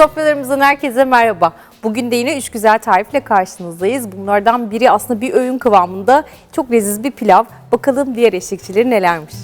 Sofralarımızdan herkese merhaba. Bugün de yine üç güzel tarifle karşınızdayız. Bunlardan biri aslında bir öğün kıvamında çok leziz bir pilav. Bakalım diğer eşlikçileri nelermiş?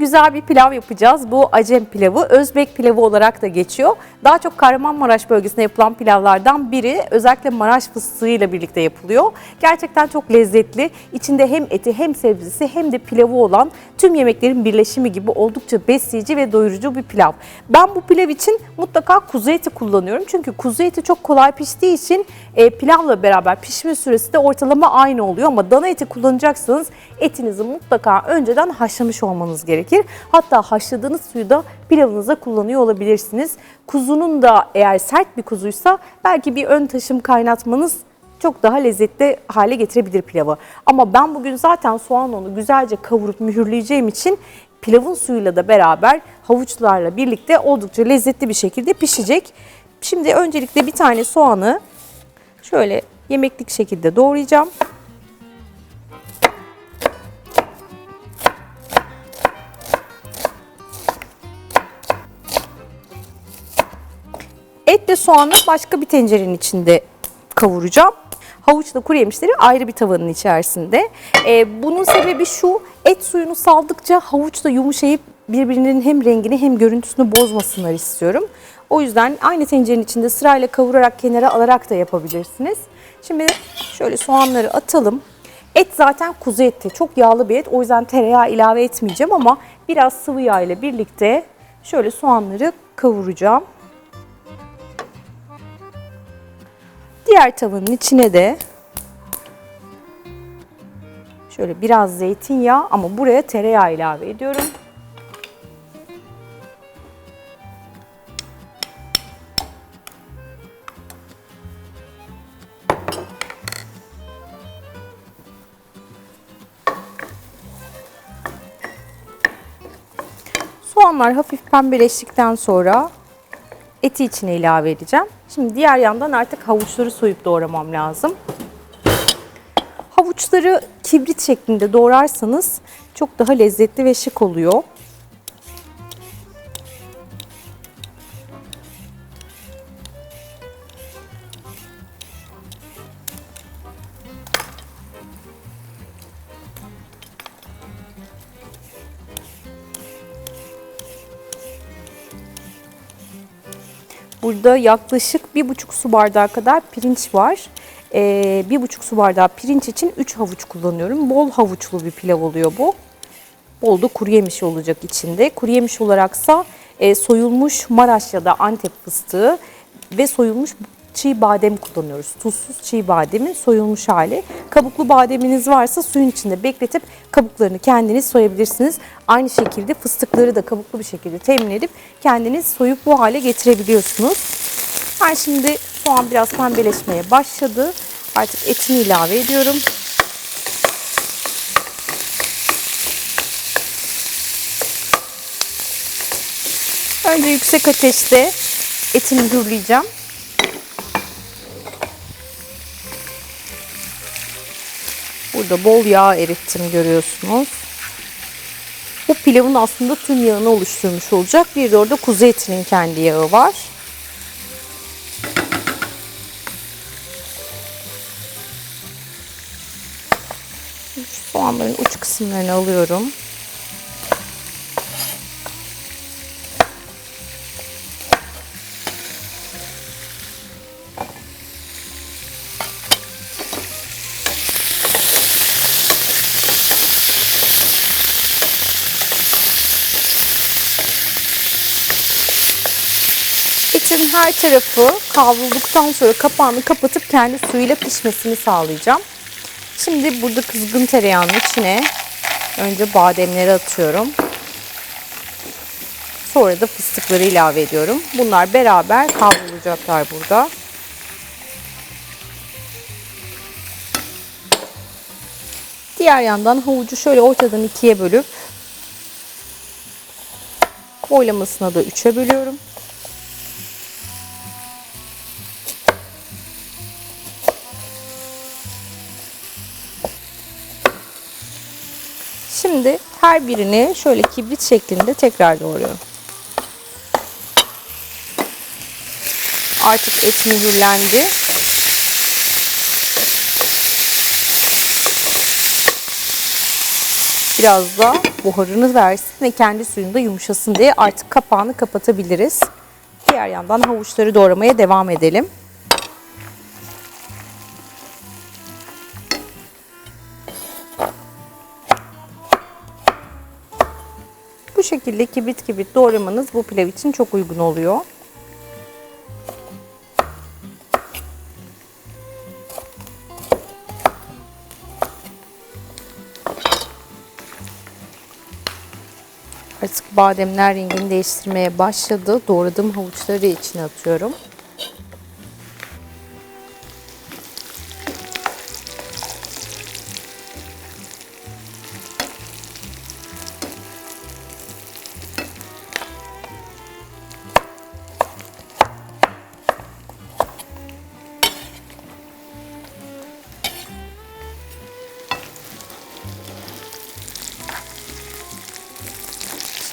Güzel bir pilav yapacağız. Bu Acem pilavı, Özbek pilavı olarak da geçiyor. Daha çok Kahramanmaraş bölgesinde yapılan pilavlardan biri. Özellikle Maraş fıstığıyla birlikte yapılıyor. Gerçekten çok lezzetli. İçinde hem eti hem sebzesi hem de pilavı olan tüm yemeklerin birleşimi gibi oldukça besleyici ve doyurucu bir pilav. Ben bu pilav için mutlaka kuzu eti kullanıyorum. Çünkü kuzu eti çok kolay piştiği için e, pilavla beraber pişme süresi de ortalama aynı oluyor. Ama dana eti kullanacaksanız etinizi mutlaka önceden haşlamış olmanız gerekir. Hatta haşladığınız suyu da pilavınıza kullanıyor olabilirsiniz. Kuzunun da eğer sert bir kuzuysa belki bir ön taşım kaynatmanız çok daha lezzetli hale getirebilir pilavı. Ama ben bugün zaten soğan onu güzelce kavurup mühürleyeceğim için pilavın suyuyla da beraber havuçlarla birlikte oldukça lezzetli bir şekilde pişecek. Şimdi öncelikle bir tane soğanı şöyle yemeklik şekilde doğrayacağım. Etle soğanı başka bir tencerenin içinde kavuracağım. Havuçla kuru yemişleri ayrı bir tavanın içerisinde. Ee, bunun sebebi şu, et suyunu saldıkça havuç da yumuşayıp birbirinin hem rengini hem görüntüsünü bozmasınlar istiyorum. O yüzden aynı tencerenin içinde sırayla kavurarak kenara alarak da yapabilirsiniz. Şimdi şöyle soğanları atalım. Et zaten kuzu eti. Çok yağlı bir et. O yüzden tereyağı ilave etmeyeceğim ama biraz sıvı yağ ile birlikte şöyle soğanları kavuracağım. Diğer tavanın içine de şöyle biraz zeytinyağı ama buraya tereyağı ilave ediyorum. Soğanlar hafif pembeleştikten sonra eti içine ilave edeceğim. Şimdi diğer yandan artık havuçları soyup doğramam lazım. Havuçları kibrit şeklinde doğrarsanız çok daha lezzetli ve şık oluyor. Burada yaklaşık bir buçuk su bardağı kadar pirinç var. Ee, bir buçuk su bardağı pirinç için 3 havuç kullanıyorum. Bol havuçlu bir pilav oluyor bu. Bol da kuru yemiş olacak içinde. Kuru yemiş olaraksa e, soyulmuş Maraş ya da Antep fıstığı ve soyulmuş çiğ badem kullanıyoruz. Tuzsuz çiğ bademin soyulmuş hali. Kabuklu bademiniz varsa suyun içinde bekletip kabuklarını kendiniz soyabilirsiniz. Aynı şekilde fıstıkları da kabuklu bir şekilde temin edip kendiniz soyup bu hale getirebiliyorsunuz. Ben şimdi soğan biraz pembeleşmeye başladı. Artık etini ilave ediyorum. Önce yüksek ateşte etimi mühürleyeceğim. Burada bol yağ erittim görüyorsunuz. Bu pilavın aslında tüm yağını oluşturmuş olacak. Bir de orada kuzu etinin kendi yağı var. Soğanların uç kısımlarını alıyorum. Etin her tarafı kavrulduktan sonra kapağını kapatıp kendi suyuyla pişmesini sağlayacağım. Şimdi burada kızgın tereyağının içine önce bademleri atıyorum. Sonra da fıstıkları ilave ediyorum. Bunlar beraber kavrulacaklar burada. Diğer yandan havucu şöyle ortadan ikiye bölüp boylamasına da üçe bölüyorum. Her birini şöyle kibrit şeklinde tekrar doğruyorum. Artık et mühürlendi. Biraz da buharını versin ve kendi suyunda yumuşasın diye artık kapağını kapatabiliriz. Diğer yandan havuçları doğramaya devam edelim. Şekilde kibrit kibrit doğramanız bu pilav için çok uygun oluyor. Artık bademler rengini değiştirmeye başladı. Doğradığım havuçları içine atıyorum.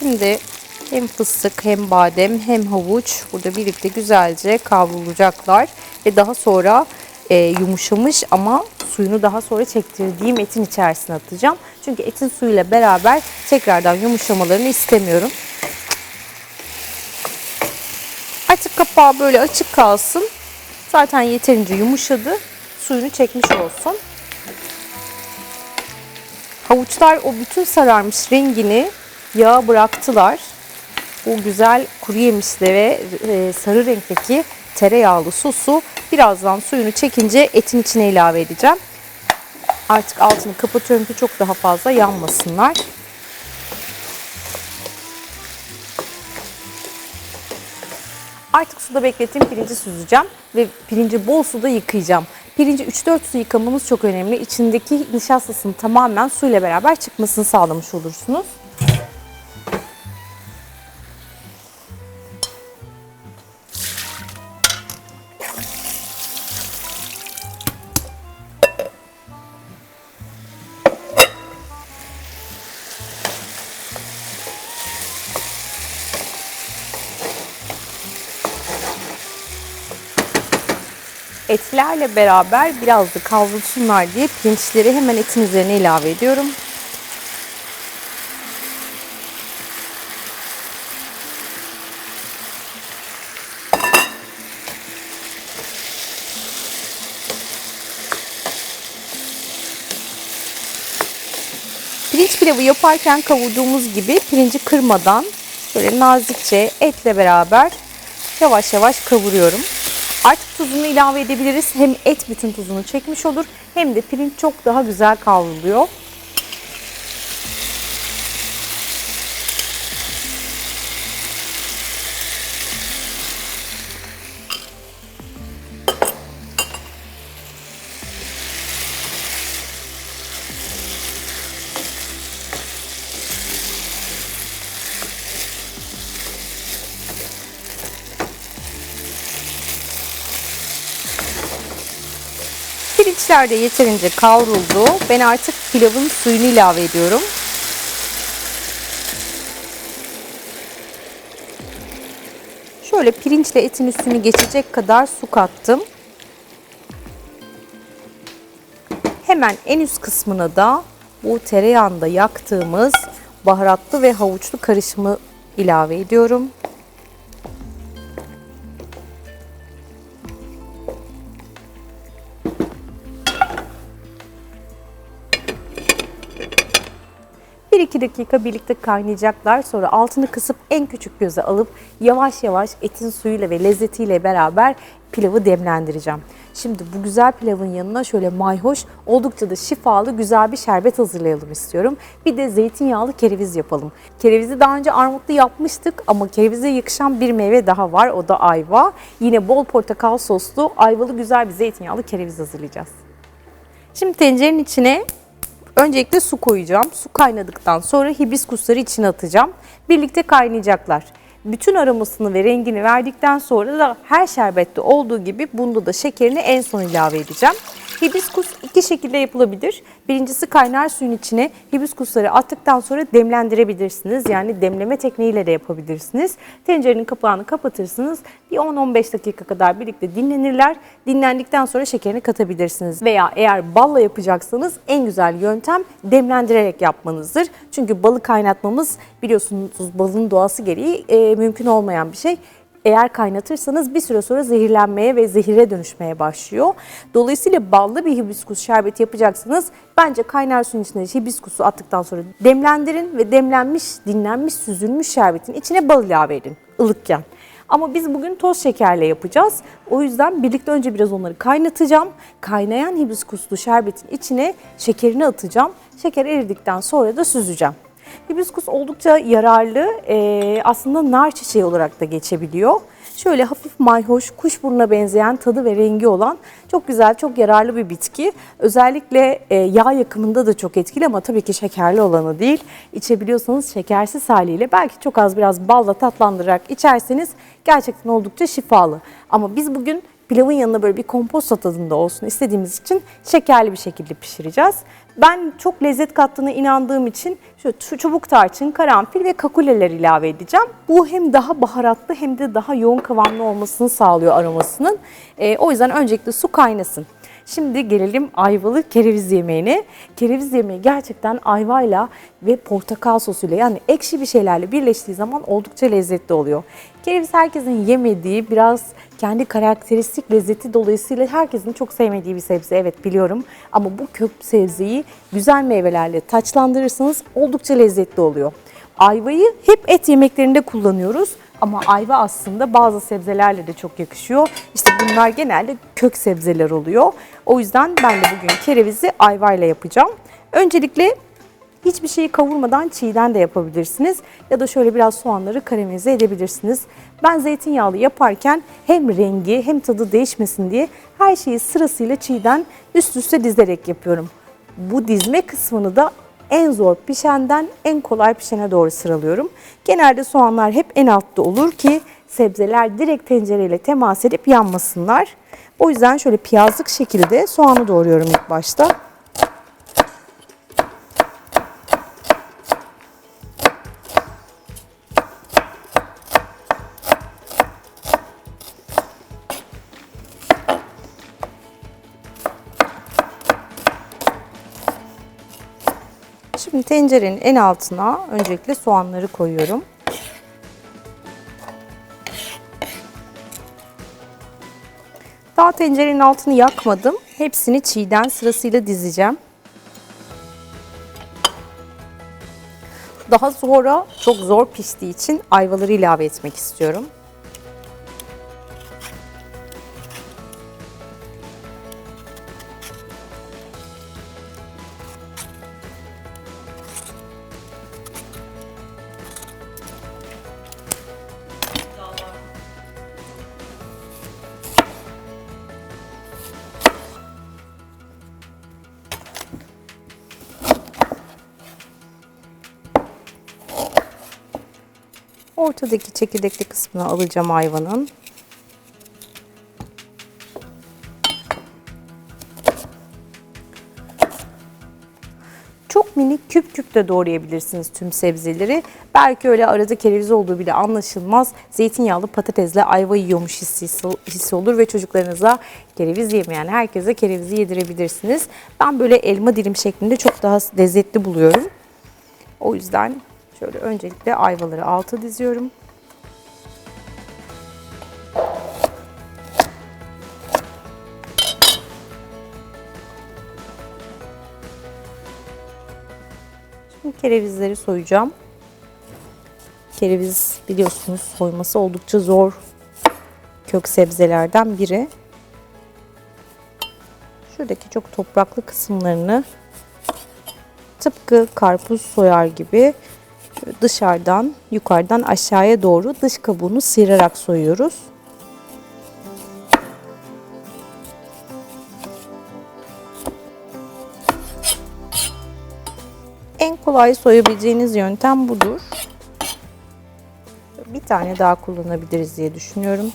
Şimdi hem fıstık hem badem hem havuç burada birlikte güzelce kavrulacaklar ve daha sonra e, yumuşamış ama suyunu daha sonra çektirdiğim etin içerisine atacağım. Çünkü etin suyuyla beraber tekrardan yumuşamalarını istemiyorum. Artık kapağı böyle açık kalsın. Zaten yeterince yumuşadı. Suyunu çekmiş olsun. Havuçlar o bütün sararmış rengini yağa bıraktılar. Bu güzel kuru yemişli ve e, sarı renkteki tereyağlı sosu birazdan suyunu çekince etin içine ilave edeceğim. Artık altını kapatıyorum ki çok daha fazla yanmasınlar. Artık suda beklettiğim pirinci süzeceğim ve pirinci bol suda yıkayacağım. Pirinci 3-4 su yıkamamız çok önemli. İçindeki nişastasının tamamen suyla beraber çıkmasını sağlamış olursunuz. Etlerle beraber biraz da kavrulsunlar diye pirinçleri hemen etin üzerine ilave ediyorum. Pirinç pilavı yaparken kavurduğumuz gibi pirinci kırmadan böyle nazikçe etle beraber yavaş yavaş kavuruyorum. Artık tuzunu ilave edebiliriz. Hem et bütün tuzunu çekmiş olur hem de pirinç çok daha güzel kavruluyor. Pirinçler de yeterince kavruldu. Ben artık pilavın suyunu ilave ediyorum. Şöyle pirinçle etin üstünü geçecek kadar su kattım. Hemen en üst kısmına da bu tereyağında yaktığımız baharatlı ve havuçlu karışımı ilave ediyorum. Bir iki dakika birlikte kaynayacaklar. Sonra altını kısıp en küçük göze alıp yavaş yavaş etin suyuyla ve lezzetiyle beraber pilavı demlendireceğim. Şimdi bu güzel pilavın yanına şöyle mayhoş, oldukça da şifalı güzel bir şerbet hazırlayalım istiyorum. Bir de zeytinyağlı kereviz yapalım. Kerevizi daha önce armutlu yapmıştık ama kerevize yakışan bir meyve daha var. O da ayva. Yine bol portakal soslu ayvalı güzel bir zeytinyağlı kereviz hazırlayacağız. Şimdi tencerenin içine öncelikle su koyacağım. Su kaynadıktan sonra hibiskusları içine atacağım. Birlikte kaynayacaklar. Bütün aromasını ve rengini verdikten sonra da her şerbette olduğu gibi bunda da şekerini en son ilave edeceğim. Hibiskus iki şekilde yapılabilir. Birincisi kaynar suyun içine hibiskusları attıktan sonra demlendirebilirsiniz. Yani demleme tekniğiyle de yapabilirsiniz. Tencerenin kapağını kapatırsınız. Bir 10-15 dakika kadar birlikte dinlenirler. Dinlendikten sonra şekerini katabilirsiniz. Veya eğer balla yapacaksanız en güzel yöntem demlendirerek yapmanızdır. Çünkü balı kaynatmamız biliyorsunuz balın doğası gereği e, mümkün olmayan bir şey eğer kaynatırsanız bir süre sonra zehirlenmeye ve zehire dönüşmeye başlıyor. Dolayısıyla ballı bir hibiskus şerbeti yapacaksanız bence kaynar suyun içine hibiskusu attıktan sonra demlendirin ve demlenmiş, dinlenmiş, süzülmüş şerbetin içine bal ilave edin ılıkken. Ama biz bugün toz şekerle yapacağız. O yüzden birlikte önce biraz onları kaynatacağım. Kaynayan hibiskuslu şerbetin içine şekerini atacağım. Şeker eridikten sonra da süzeceğim. Hibiskus oldukça yararlı. Ee, aslında nar çiçeği olarak da geçebiliyor. Şöyle hafif mayhoş, kuşburnuna benzeyen tadı ve rengi olan çok güzel, çok yararlı bir bitki. Özellikle e, yağ yakımında da çok etkili ama tabii ki şekerli olanı değil. İçebiliyorsanız şekersiz haliyle belki çok az biraz balla tatlandırarak içerseniz gerçekten oldukça şifalı. Ama biz bugün pilavın yanına böyle bir komposto tadında olsun istediğimiz için şekerli bir şekilde pişireceğiz. Ben çok lezzet kattığına inandığım için şöyle çubuk tarçın, karanfil ve kakuleler ilave edeceğim. Bu hem daha baharatlı hem de daha yoğun kıvamlı olmasını sağlıyor aromasının. Ee, o yüzden öncelikle su kaynasın. Şimdi gelelim ayvalı kereviz yemeğine. Kereviz yemeği gerçekten ayvayla ve portakal sosuyla yani ekşi bir şeylerle birleştiği zaman oldukça lezzetli oluyor. Kereviz herkesin yemediği biraz kendi karakteristik lezzeti dolayısıyla herkesin çok sevmediği bir sebze evet biliyorum. Ama bu kök sebzeyi güzel meyvelerle taçlandırırsanız oldukça lezzetli oluyor. Ayvayı hep et yemeklerinde kullanıyoruz. Ama ayva aslında bazı sebzelerle de çok yakışıyor. İşte bunlar genelde kök sebzeler oluyor. O yüzden ben de bugün kerevizi ayvayla yapacağım. Öncelikle hiçbir şeyi kavurmadan çiğden de yapabilirsiniz. Ya da şöyle biraz soğanları karamelize edebilirsiniz. Ben zeytinyağlı yaparken hem rengi hem tadı değişmesin diye her şeyi sırasıyla çiğden üst üste dizerek yapıyorum. Bu dizme kısmını da en zor pişenden en kolay pişene doğru sıralıyorum. Genelde soğanlar hep en altta olur ki sebzeler direkt tencereyle temas edip yanmasınlar. O yüzden şöyle piyazlık şekilde soğanı doğruyorum ilk başta. Şimdi tencerenin en altına öncelikle soğanları koyuyorum. Daha tencerenin altını yakmadım. Hepsini çiğden sırasıyla dizeceğim. Daha sonra çok zor piştiği için ayvaları ilave etmek istiyorum. Ortadaki çekirdekli kısmını alacağım ayvanın. Çok minik küp küp de doğrayabilirsiniz tüm sebzeleri. Belki öyle arada kereviz olduğu bile anlaşılmaz. Zeytinyağlı patatesle ayva yiyormuş hissi, hissi olur ve çocuklarınıza kereviz yemeyen herkese kerevizi yedirebilirsiniz. Ben böyle elma dilim şeklinde çok daha lezzetli buluyorum. O yüzden Şöyle öncelikle ayvaları alta diziyorum. Şimdi kerevizleri soyacağım. Kereviz biliyorsunuz soyması oldukça zor kök sebzelerden biri. Şuradaki çok topraklı kısımlarını tıpkı karpuz soyar gibi dışarıdan yukarıdan aşağıya doğru dış kabuğunu sıyırarak soyuyoruz. En kolay soyabileceğiniz yöntem budur. Bir tane daha kullanabiliriz diye düşünüyorum.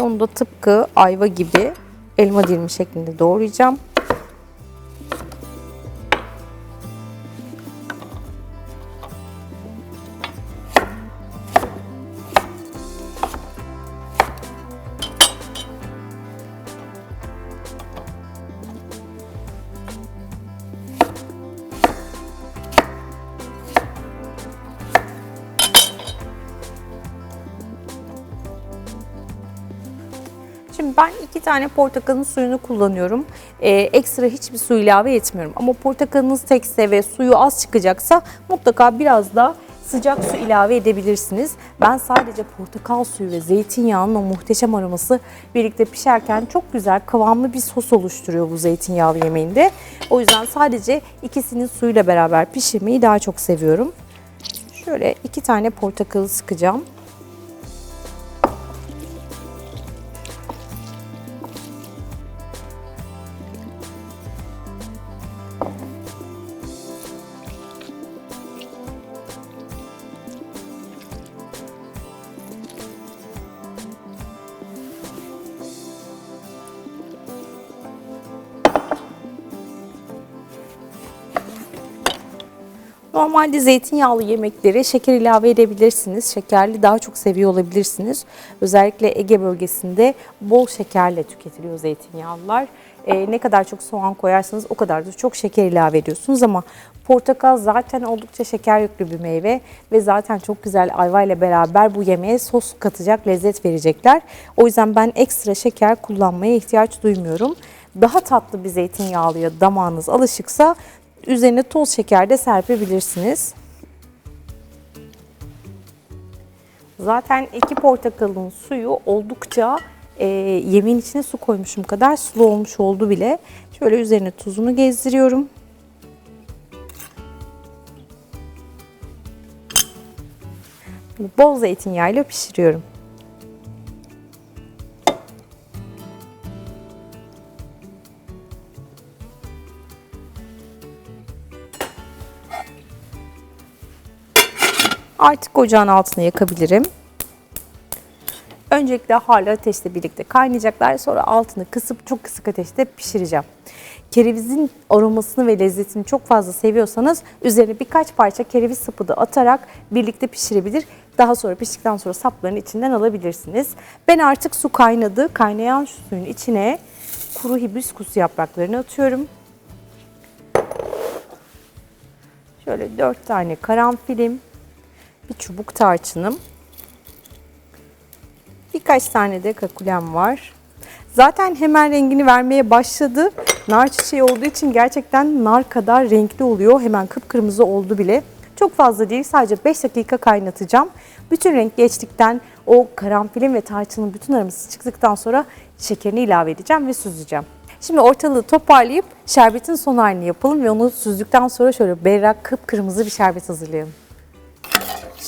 Onu da tıpkı ayva gibi elma dilimi şeklinde doğrayacağım. İki tane portakalın suyunu kullanıyorum. Ee, ekstra hiçbir su ilave etmiyorum. Ama portakalınız tekse ve suyu az çıkacaksa mutlaka biraz da sıcak su ilave edebilirsiniz. Ben sadece portakal suyu ve zeytinyağının o muhteşem aroması birlikte pişerken çok güzel kıvamlı bir sos oluşturuyor bu zeytinyağlı yemeğinde. O yüzden sadece ikisinin suyuyla beraber pişirmeyi daha çok seviyorum. Şöyle iki tane portakalı sıkacağım. Normalde zeytinyağlı yemeklere şeker ilave edebilirsiniz. Şekerli daha çok seviyor olabilirsiniz. Özellikle Ege bölgesinde bol şekerle tüketiliyor zeytinyağlılar. Ee, ne kadar çok soğan koyarsanız o kadar da çok şeker ilave ediyorsunuz ama portakal zaten oldukça şeker yüklü bir meyve ve zaten çok güzel ayva ile beraber bu yemeğe sos katacak, lezzet verecekler. O yüzden ben ekstra şeker kullanmaya ihtiyaç duymuyorum. Daha tatlı bir zeytinyağlıya damağınız alışıksa Üzerine toz şeker de serpebilirsiniz. Zaten iki portakalın suyu oldukça e, yemeğin içine su koymuşum kadar sulu olmuş oldu bile. Şöyle üzerine tuzunu gezdiriyorum. Bol zeytinyağıyla pişiriyorum. Artık ocağın altını yakabilirim. Öncelikle harlı ateşle birlikte kaynayacaklar. Sonra altını kısıp çok kısık ateşte pişireceğim. Kerevizin aromasını ve lezzetini çok fazla seviyorsanız üzerine birkaç parça kereviz sapı da atarak birlikte pişirebilir. Daha sonra piştikten sonra saplarını içinden alabilirsiniz. Ben artık su kaynadı. Kaynayan suyun içine kuru hibiskus yapraklarını atıyorum. Şöyle dört tane karanfilim, bir çubuk tarçınım. Birkaç tane de kakulem var. Zaten hemen rengini vermeye başladı. Nar çiçeği olduğu için gerçekten nar kadar renkli oluyor. Hemen kıpkırmızı oldu bile. Çok fazla değil sadece 5 dakika kaynatacağım. Bütün renk geçtikten o karanfilin ve tarçının bütün aroması çıktıktan sonra şekerini ilave edeceğim ve süzeceğim. Şimdi ortalığı toparlayıp şerbetin son halini yapalım ve onu süzdükten sonra şöyle berrak kıpkırmızı bir şerbet hazırlayalım.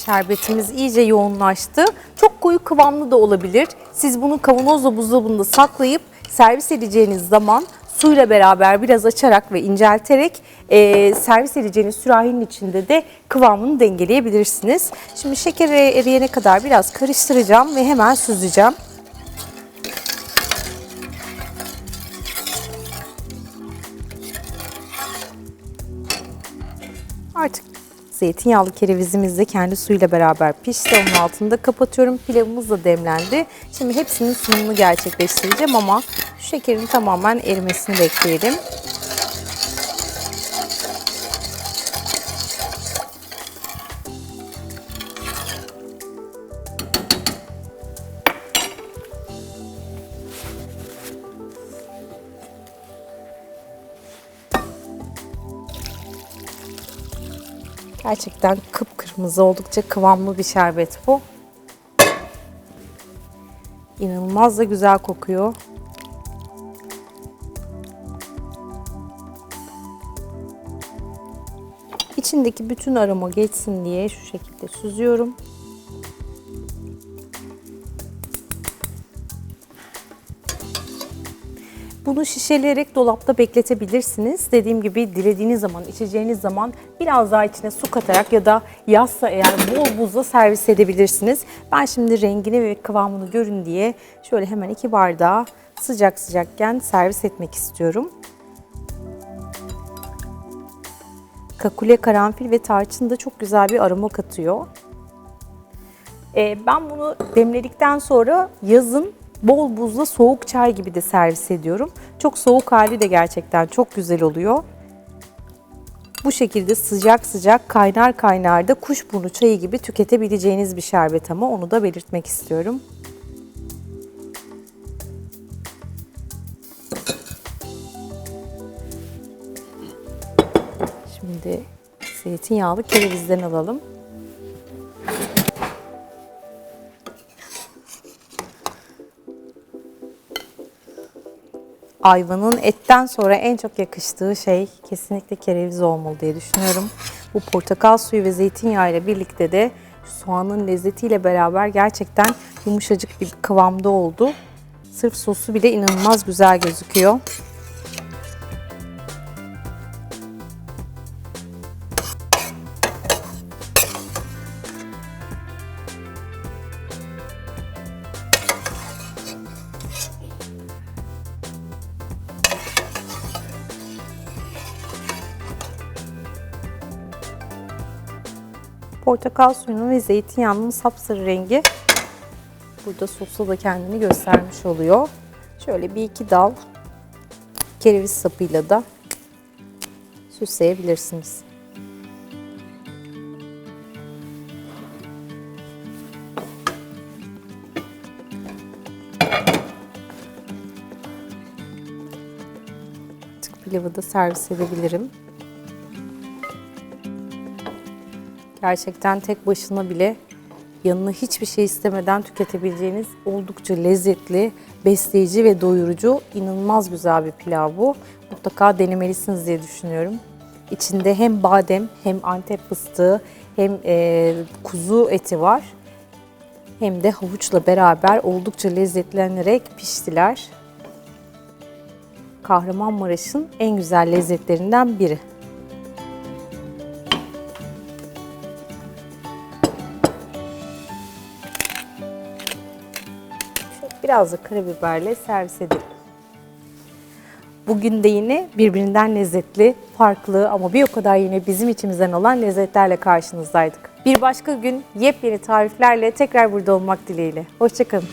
Şerbetimiz iyice yoğunlaştı. Çok koyu kıvamlı da olabilir. Siz bunu kavanozla buzdolabında saklayıp servis edeceğiniz zaman suyla beraber biraz açarak ve incelterek e, servis edeceğiniz sürahinin içinde de kıvamını dengeleyebilirsiniz. Şimdi şeker eriyene kadar biraz karıştıracağım ve hemen süzeceğim. Artık Zeytinyağlı kerevizimiz de kendi suyuyla beraber pişti. Onun altını da kapatıyorum. Pilavımız da demlendi. Şimdi hepsinin sunumunu gerçekleştireceğim ama şu şekerin tamamen erimesini bekleyelim. Gerçekten kıpkırmızı oldukça kıvamlı bir şerbet bu. İnanılmaz da güzel kokuyor. İçindeki bütün aroma geçsin diye şu şekilde süzüyorum. Bunu şişeleyerek dolapta bekletebilirsiniz. Dediğim gibi dilediğiniz zaman, içeceğiniz zaman biraz daha içine su katarak ya da yazsa eğer bol buzla servis edebilirsiniz. Ben şimdi rengini ve kıvamını görün diye şöyle hemen iki bardağı sıcak sıcakken servis etmek istiyorum. Kakule, karanfil ve tarçın da çok güzel bir aroma katıyor. Ee, ben bunu demledikten sonra yazın bol buzla soğuk çay gibi de servis ediyorum. Çok soğuk hali de gerçekten çok güzel oluyor. Bu şekilde sıcak sıcak kaynar kaynar da kuşburnu çayı gibi tüketebileceğiniz bir şerbet ama onu da belirtmek istiyorum. Şimdi zeytinyağlı kerevizden alalım. Ayvanın etten sonra en çok yakıştığı şey kesinlikle kereviz olmalı diye düşünüyorum. Bu portakal suyu ve zeytinyağı ile birlikte de soğanın lezzetiyle beraber gerçekten yumuşacık bir kıvamda oldu. Sırf sosu bile inanılmaz güzel gözüküyor. Portakal suyunun ve zeytinyağının sapsarı rengi burada sosla da kendini göstermiş oluyor. Şöyle bir iki dal kereviz sapıyla da süsleyebilirsiniz. Artık pilavı da servis edebilirim. Gerçekten tek başına bile yanına hiçbir şey istemeden tüketebileceğiniz oldukça lezzetli, besleyici ve doyurucu inanılmaz güzel bir pilav bu. Mutlaka denemelisiniz diye düşünüyorum. İçinde hem badem hem antep fıstığı hem e, kuzu eti var. Hem de havuçla beraber oldukça lezzetlenerek piştiler. Kahramanmaraş'ın en güzel lezzetlerinden biri. Biraz da karabiberle servis edelim. Bugün de yine birbirinden lezzetli, farklı ama bir o kadar yine bizim içimizden olan lezzetlerle karşınızdaydık. Bir başka gün yepyeni tariflerle tekrar burada olmak dileğiyle. Hoşçakalın.